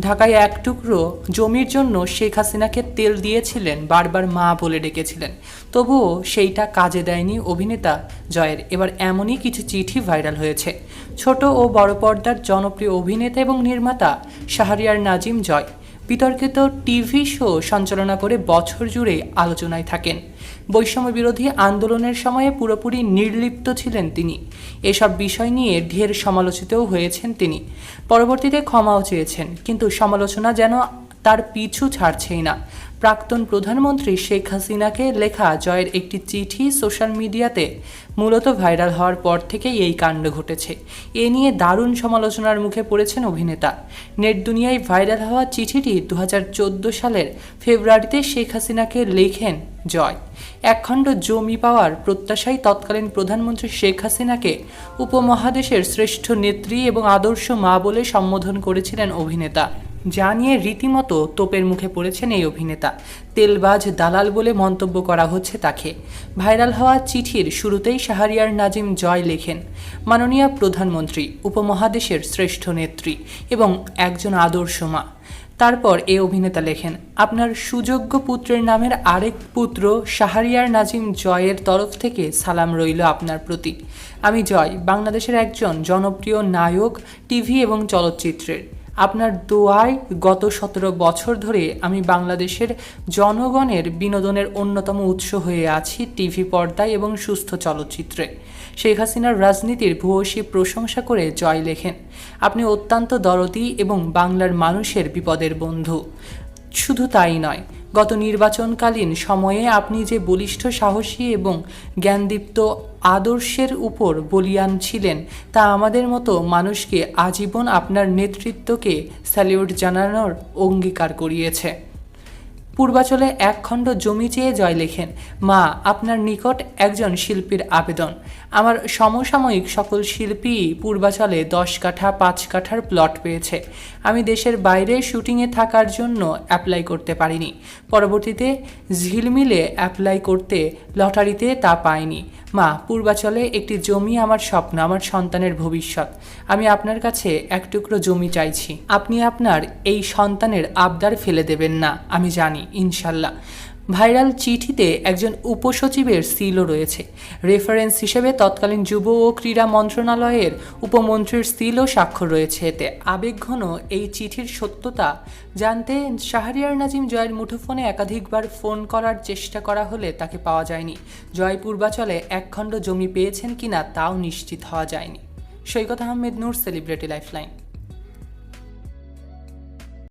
ঢাকায় এক টুকরো জমির জন্য শেখ হাসিনাকে তেল দিয়েছিলেন বারবার মা বলে ডেকেছিলেন। তবুও সেইটা কাজে দেয়নি অভিনেতা জয়ের। এবার এমনই কিছু চিঠি ভাইরাল হয়েছে। ছোট ও বড় পর্দার জনপ্রিয় অভিনেতা এবং নির্মাতা শাহরিয়ার নাজিম জয়। বিতর্কিত টিভি শো সঞ্চালনা করে বছর জুড়ে আলোচনায় থাকেন। বৈষম্য বিরোধী আন্দোলনের সময়ে পুরোপুরি নির্লিপ্ত ছিলেন তিনি। এসব বিষয় নিয়ে ঢের সমালোচিতও হয়েছেন তিনি। পরবর্তীতে ক্ষমাও চেয়েছেন, কিন্তু সমালোচনা যেন তার পিছু ছাড়ছেই না। প্রাক্তন প্রধানমন্ত্রী শেখ হাসিনাকে লেখা জয়ের একটি চিঠি সোশ্যাল মিডিয়াতে মূলত ভাইরাল হওয়ার পর থেকেই এই কাণ্ড ঘটেছে। এ নিয়ে দারুণ সমালোচনার মুখে পড়েছেন অভিনেতা। নেট দুনিয়ায় ভাইরাল হওয়া চিঠিটি দু হাজার চোদ্দ সালের ফেব্রুয়ারিতে শেখ হাসিনাকে লেখেন জয়। একখণ্ড জমি পাওয়ার প্রত্যাশায় তৎকালীন প্রধানমন্ত্রী শেখ হাসিনাকে উপমহাদেশের শ্রেষ্ঠ নেত্রী এবং আদর্শ মা বলে সম্বোধন করেছিলেন অভিনেতা। যা নিয়ে রীতিমতো তোপের মুখে পড়েছেন এই অভিনেতা। তেলবাজ দালাল বলে মন্তব্য করা হচ্ছে তাকে। ভাইরাল হওয়া চিঠির শুরুতেই শাহরিয়ার নাজিম জয় লেখেন, মাননীয় প্রধানমন্ত্রী, উপমহাদেশের শ্রেষ্ঠ নেত্রী এবং একজন আদর্শ মা। তারপর এ অভিনেতা লেখেন, আপনার সুযোগ্য পুত্রের নামের আরেক পুত্র শাহরিয়ার নাজিম জয়ের তরফ থেকে সালাম রইল আপনার প্রতি। আমি জয়, বাংলাদেশের একজন জনপ্রিয় নায়ক, টিভি এবং চলচ্চিত্রের। আপনার দোয়ায় গত সতেরো বছর ধরে আমি বাংলাদেশের জনগণের বিনোদনের অন্যতম উৎস হয়ে আছি টিভি পর্দায় এবং সুস্থ চলচ্চিত্রে। শেখ হাসিনার রাজনীতির ভূয়সী প্রশংসা করে জয় লেখেন। আপনি অত্যন্ত দরদি এবং বাংলার মানুষের বিপদের বন্ধু। শুধু তাই নয় গত নির্বাচনকালীন সময়ে আপনি যে বলিষ্ঠ সাহসী এবং জ্ঞানদীপ্ত আদর্শের উপর বলিয়ান ছিলেন, তা আমাদের মতো মানুষকে আজীবন আপনার নেতৃত্বকে স্যালিউট জানানোর অঙ্গীকার করিয়েছে। পূর্বাচলে এক খণ্ড জমি চেয়ে জয় লেখেন। মা, আপনার নিকট একজন শিল্পীর আবেদন। আমার সমসাময়িক সকল শিল্পী পূর্বাচলে দশ কাঠা, পাঁচ কাঠার প্লট পেয়েছে। আমি দেশের বাইরে শুটিংয়ে থাকার জন্য অ্যাপ্লাই করতে পারিনি। পরবর্তীতে ঝিলমিলে অ্যাপ্লাই করতে লটারিতে তা পাইনি। মা, পূর্বাচলে একটি জমি আমার স্বপ্ন, আমার সন্তানের ভবিষ্যৎ। আমি আপনার কাছে এক টুকরো জমি চাইছি। আপনি আপনার এই সন্তানের আবদার ফেলে দেবেন না, আমি জানি, ইনশাল্লাহ। ভাইরাল চিঠিতে একজন উপসচিবের সিলও রয়েছে। রেফারেন্স হিসেবে তৎকালীন যুব ও ক্রীড়া মন্ত্রণালয়ের উপমন্ত্রীর সিলও স্বাক্ষর রয়েছে এতে। আবেগঘন এই চিঠির সত্যতা জানতে শাহরিয়ার নাজিম জয়ের মুঠোফোনে একাধিকবার ফোন করার চেষ্টা করা হলে তাকে পাওয়া যায়নি। জয় পূর্বাচলে একখণ্ড জমি পেয়েছেন কিনা তাও নিশ্চিত হওয়া যায়নি। Saikat Ahmed Noor, celebrity lifeline.